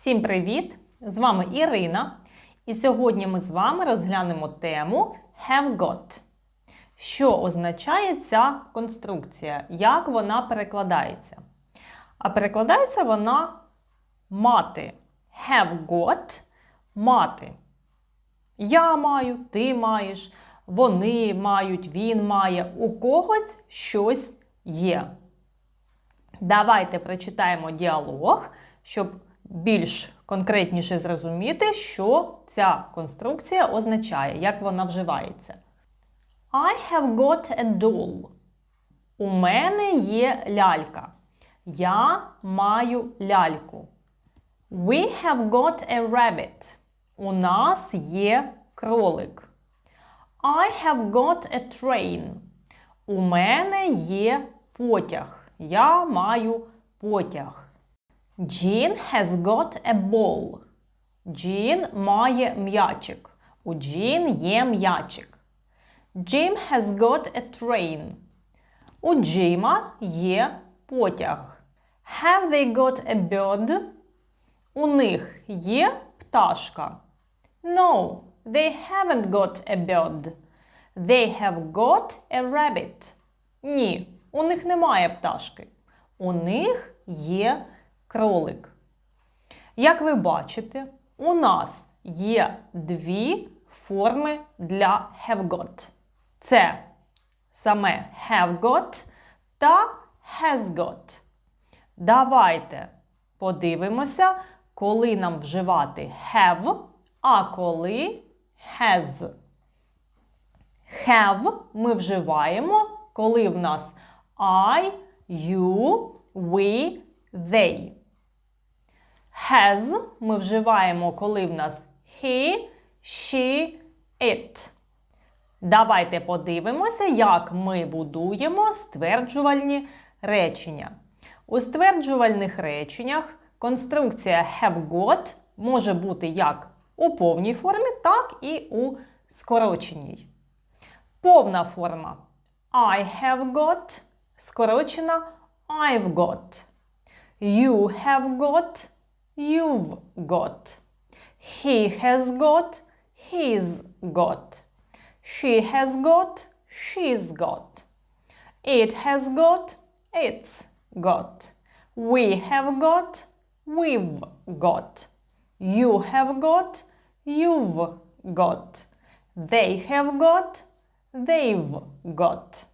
Всім привіт! З вами Ірина. І сьогодні ми з вами розглянемо тему have got. Що означає ця конструкція? Як вона перекладається? А перекладається вона мати. Have got мати. Я маю, ти маєш, вони мають, він має, у когось щось є. Давайте прочитаємо діалог, щоб більш конкретніше зрозуміти, що ця конструкція означає, як вона вживається. I have got a doll. У мене є лялька. Я маю ляльку. We have got a rabbit. У нас є кролик. I have got a train. У мене є потяг. Я маю потяг. Jean has got a ball. Джін має м'ячик. У Джін є м'ячик. Jim has got a train. У Джима є потяг. Have they got a bird? У них є пташка. No, they haven't got a bird. They have got a rabbit. Ні, у них немає пташки. У них є кролик. Як ви бачите, у нас є дві форми для have got. Це саме have got та has got. Давайте подивимося, коли нам вживати have, а коли has. Have ми вживаємо, коли в нас I, you, we, they. Has ми вживаємо, коли в нас he, she, it. Давайте подивимося, як ми будуємо стверджувальні речення. У стверджувальних реченнях конструкція have got може бути як у повній формі, так і у скороченій. Повна форма I have got, скорочена I've got. You have got, you've got. He has got, he's got. She has got, she's got. It has got, it's got. We have got, we've got. You have got, you've got. They have got, they've got.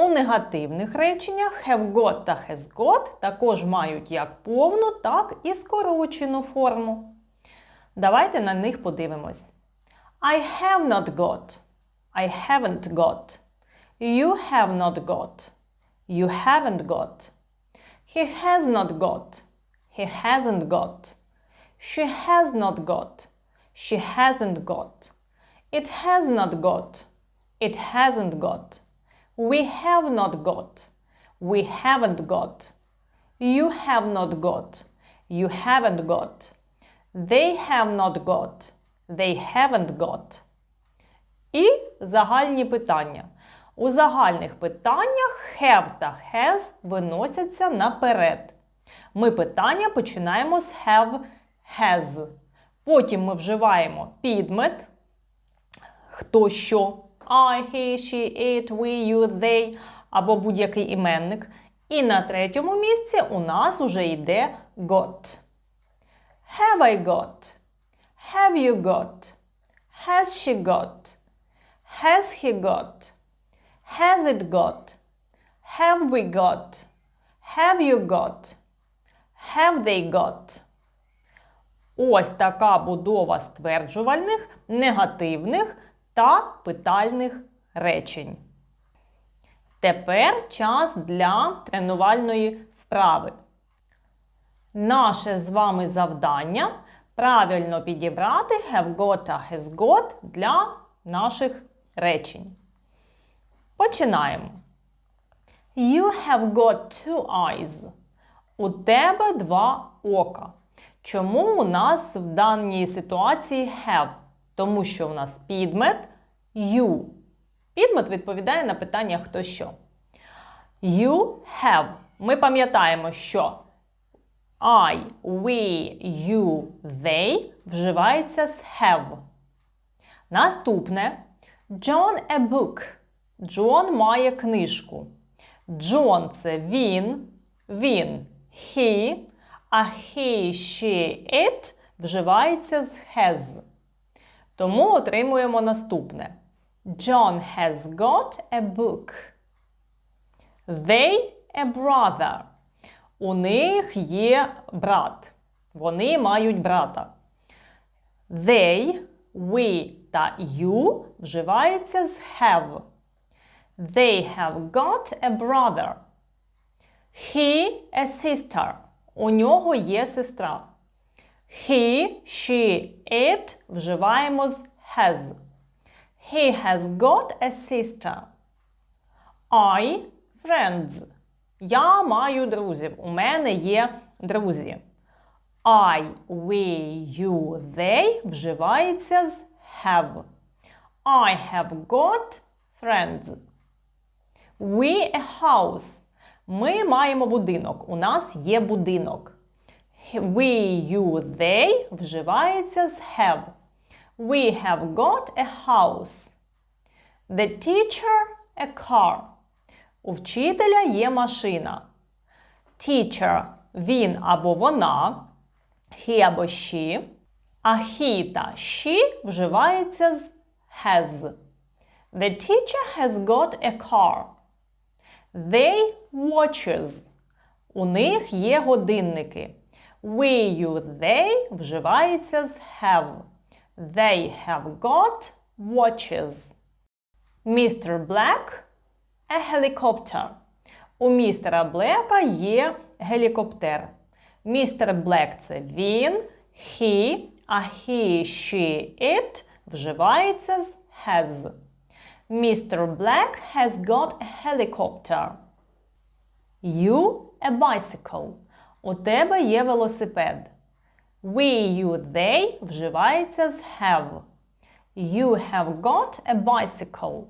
У негативних реченнях have got та has got також мають як повну, так і скорочену форму. Давайте на них подивимось. I have not got. I haven't got. You have not got. You haven't got. He has not got. He hasn't got. She has not got. She hasn't got. It has not got. It hasn't got. We have not got. We haven't got. You have not got. You haven't got. They have not got. They haven't got. І загальні питання. У загальних питаннях have та has виносяться наперед. Ми питання починаємо з have, has. Потім ми вживаємо підмет. Хто що? I, he, she, it, we, you, they або будь-який іменник. І на третьому місці у нас вже йде got. Have I got? Have you got? Has she got? Has he got? Has it got? Have we got? Have you got? Have they got? Ось така будова стверджувальних, негативних та питальних речень. Тепер час для тренувальної вправи. Наше з вами завдання правильно підібрати have got та has got для наших речень. Починаємо. You have got two eyes. У тебе два ока. Чому у нас в даній ситуації have? Тому що у нас підмет you. Підмет відповідає на питання хто що. You have. Ми пам'ятаємо, що I, we, you, they вживається з have. Наступне John a book. Джон має книжку. Джон це він, він he, а he, she, it вживається з has. Тому отримуємо наступне. John has got a book. They a brother. У них є брат. Вони мають брата. They, we та you вживається з have. They have got a brother. He a sister. У нього є сестра. He, she, it вживаємо з has. He has got a sister. I friends. Я маю друзів. У мене є друзі. I, we, you, they вживається з have. I have got friends. We a house. Ми маємо будинок. У нас є будинок. We, you, they вживається з have. We have got a house. The teacher a car. У вчителя є машина. Teacher він або вона, he або she, а he та she вживається з has. The teacher has got a car. They watches. У них є годинники. We, you, they вживається з have. They have got watches. Mr. Black a helicopter. У містера Блека є гелікоптер. Містер Блек це він, he, а he, she, it вживається з has. Mr. Black has got a helicopter. You a bicycle. У тебе є велосипед. We, you, they вживається з have. You have got a bicycle.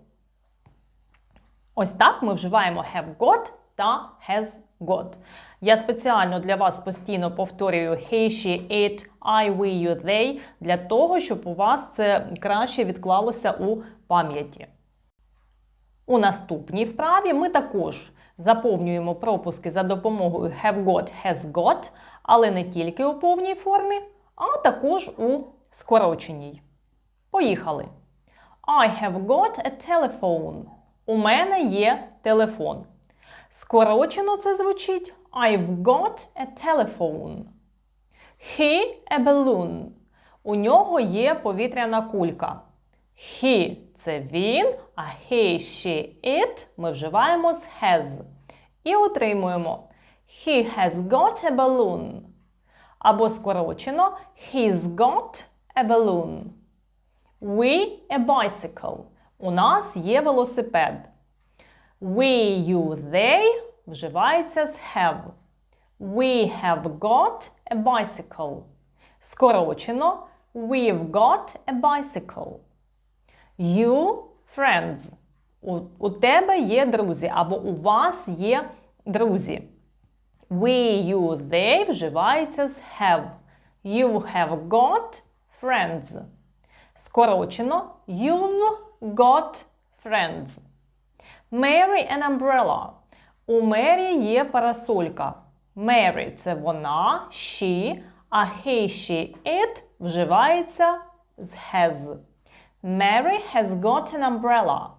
Ось так ми вживаємо have got та has got. Я спеціально для вас постійно повторюю he, she, it, I, we, you, they для того, щоб у вас це краще відклалося у пам'яті. У наступній вправі ми також заповнюємо пропуски за допомогою have got, has got, але не тільки у повній формі, а також у скороченій. Поїхали! I have got a telephone. У мене є телефон. Скорочено це звучить I've got a telephone. He a balloon. У нього є повітряна кулька. He це він, а he, she, it ми вживаємо з has. І отримуємо He has got a balloon. Або скорочено He's got a balloon. We a bicycle. У нас є велосипед. We, you, they вживається з have. We have got a bicycle. Скорочено We've got a bicycle. You friends. У, у тебе є друзі, або у вас є друзі. We, you, they вживається з have. You have got friends. Скорочено You've got friends. Mary an umbrella. У Мері є парасолька. Mary – це вона, she, а he, she, it вживається з has. Mary has got an umbrella.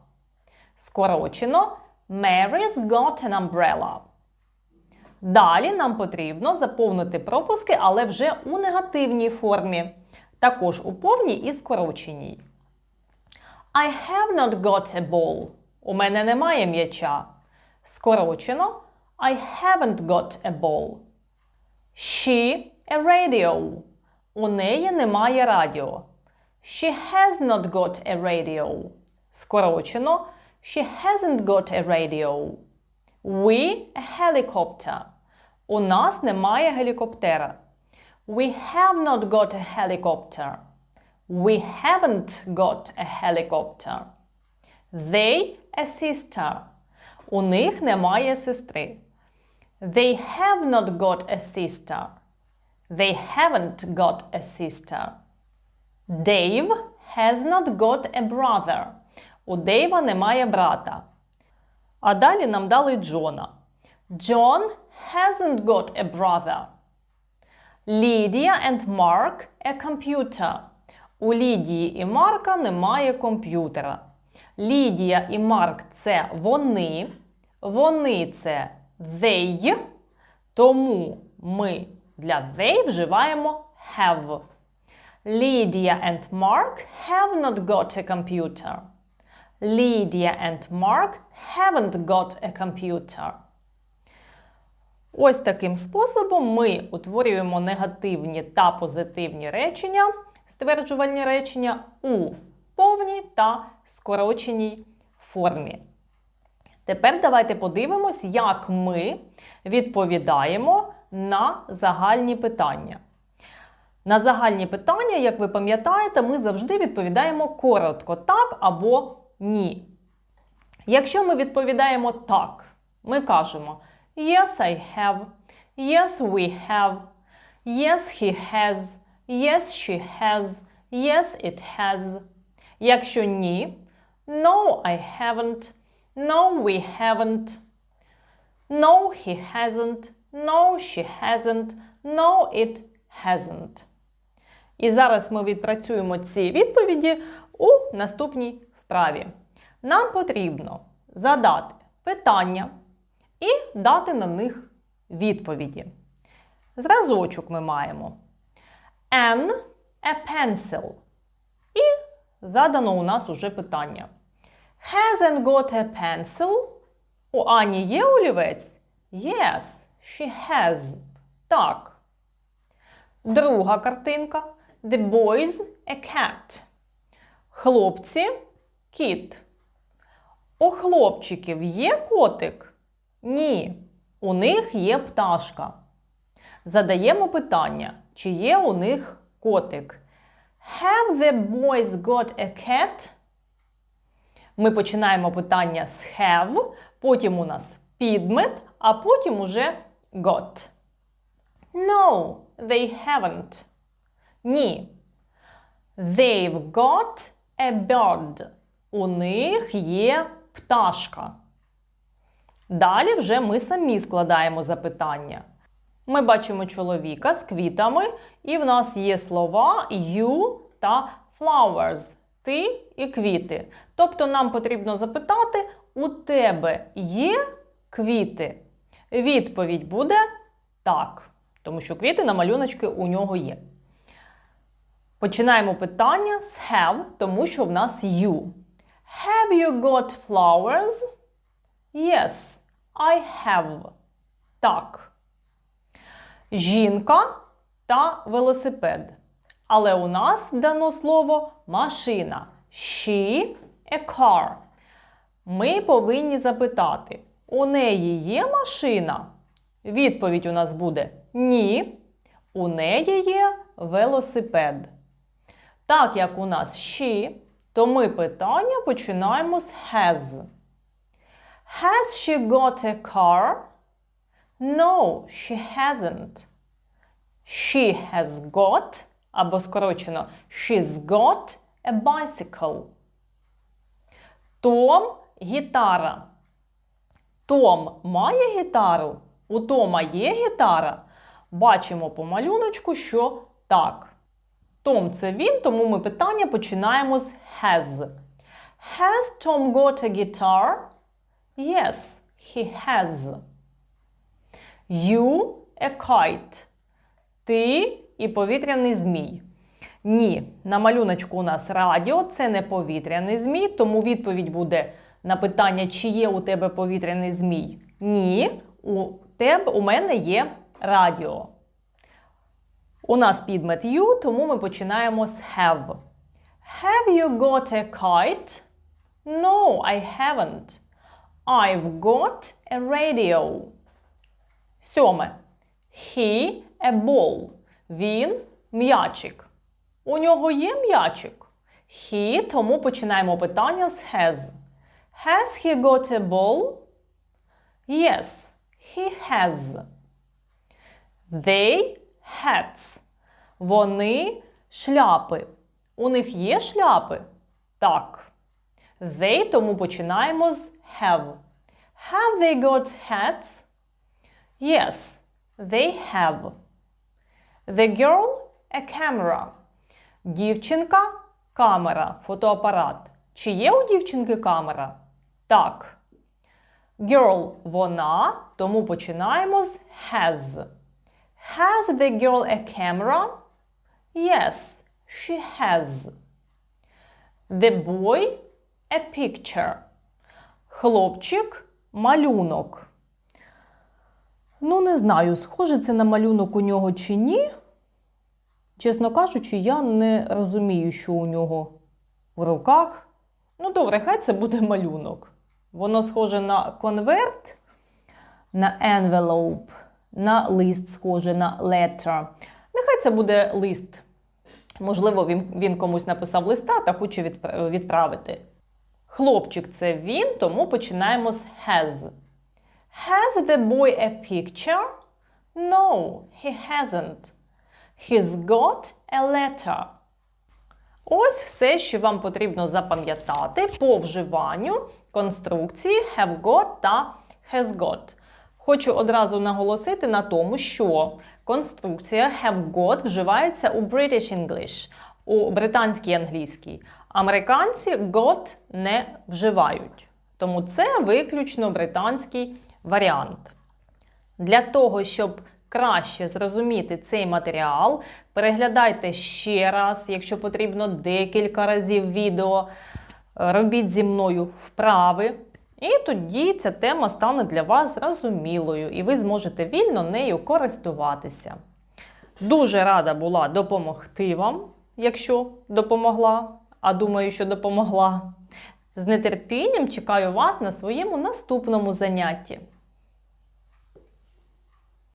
Скорочено Mary's got an umbrella. Далі нам потрібно заповнити пропуски, але вже у негативній формі. Також у повній і скороченій. I have not got a ball. У мене немає м'яча. Скорочено I haven't got a ball. She a radio. У неї немає радіо. She has not got a radio. Скорочено She hasn't got a radio. We a helicopter. У нас немає гелікоптера. We have not got a helicopter. We haven't got a helicopter. They a sister. У них немає сестри. They have not got a sister. They haven't got a sister. Dave has not got a brother. У Дейва немає брата. А далі нам дали Джона. John hasn't got a brother. Lydia and Mark a computer. У Лідії і Марка немає комп'ютера. Лідія і Марк це вони. Вони це they. Тому ми для they вживаємо have. Lydia and Mark have not got a computer. Lydia and Mark haven't got a computer. Ось таким способом ми утворюємо негативні та позитивні речення, стверджувальні речення у повній та скороченій формі. Тепер давайте подивимось, як ми відповідаємо на загальні питання. На загальні питання, як ви пам'ятаєте, ми завжди відповідаємо коротко так або ні. Якщо ми відповідаємо так, ми кажемо Yes, I have. Yes, we have. Yes, he has. Yes, she has. Yes, it has. Якщо ні, No, I haven't. No, we haven't. No, he hasn't. No, she hasn't. No, it hasn't. І зараз ми відпрацюємо ці відповіді у наступній вправі. Нам потрібно задати питання і дати на них відповіді. Зразочок ми маємо. An a pencil. І задано у нас уже питання. Hasn't got a pencil? У Ані є олівець? Yes, she has. Так. Друга картинка. The boys a cat. Хлопці кіт. У хлопчиків є котик? Ні. У них є пташка. Задаємо питання, чи є у них котик. Have the boys got a cat? Ми починаємо питання з have, потім у нас підмет, а потім уже got. No, they haven't. Ні. They've got a bird. У них є пташка. Далі вже ми самі складаємо запитання. Ми бачимо чоловіка з квітами, і в нас є слова you та flowers. Ти і квіти. Тобто нам потрібно запитати: у тебе є квіти? Відповідь буде так, тому що квіти на малюночки у нього є. Починаємо питання з have, тому що в нас you. Have you got flowers? Yes, I have. Так. Жінка та велосипед. Але у нас дано слово машина. She a car. Ми повинні запитати: у неї є машина? Відповідь у нас буде ні. У неї є велосипед. Так як у нас she, то ми питання починаємо з has. Has she got a car? No, she hasn't. She has got, або скорочено, she's got a bicycle. Том гітара. Том має гітару? У Тома є гітара? Бачимо по малюночку, що так. Том це він, тому ми питання починаємо з has. Has Tom got a guitar? Yes, he has. You a kite. Ти і повітряний змій. Ні, на малюночку у нас радіо, це не повітряний змій, тому відповідь буде на питання, чи є у тебе повітряний змій. Ні, у тебе у мене є радіо. У нас підмет you, тому ми починаємо з have. Have you got a kite? No, I haven't. I've got a radio. Сьоме. He a ball. Він м'ячик. У нього є м'ячик. He, тому починаємо питання з has. Has he got a ball? Yes, he has. They hats. Вони шляпи. У них є шляпи? Так. They, тому починаємо з have. Have they got hats? Yes, they have. The girl a camera. Дівчинка камера, фотоапарат. Чи є у дівчинки камера? Так. Girl вона, тому починаємо з has. Has the girl a camera? Yes, she has. The boy a picture. Хлопчик малюнок. Ну, не знаю, схоже це на малюнок у нього чи ні. Чесно кажучи, я не розумію, що у нього в руках. Ну, добре, хай це буде малюнок. Воно схоже на конверт, на envelope, на лист, схоже на letter. Нехай це буде лист. Можливо, він, він комусь написав листа та хоче відпра- відправити. Хлопчик це він, тому починаємо з has. Has the boy a picture? No, he hasn't. He's got a letter. Ось все, що вам потрібно запам'ятати по вживанню конструкції have got та has got. Хочу одразу наголосити на тому, що конструкція have got вживається у British English, у британській англійській. Американці got не вживають. Тому це виключно британський варіант. Для того, щоб краще зрозуміти цей матеріал, переглядайте ще раз, якщо потрібно, декілька разів відео. Робіть зі мною вправи. І тоді ця тема стане для вас зрозумілою, і ви зможете вільно нею користуватися. Дуже рада була допомогти вам, якщо допомогла, а думаю, що допомогла. З нетерпінням чекаю вас на своєму наступному занятті.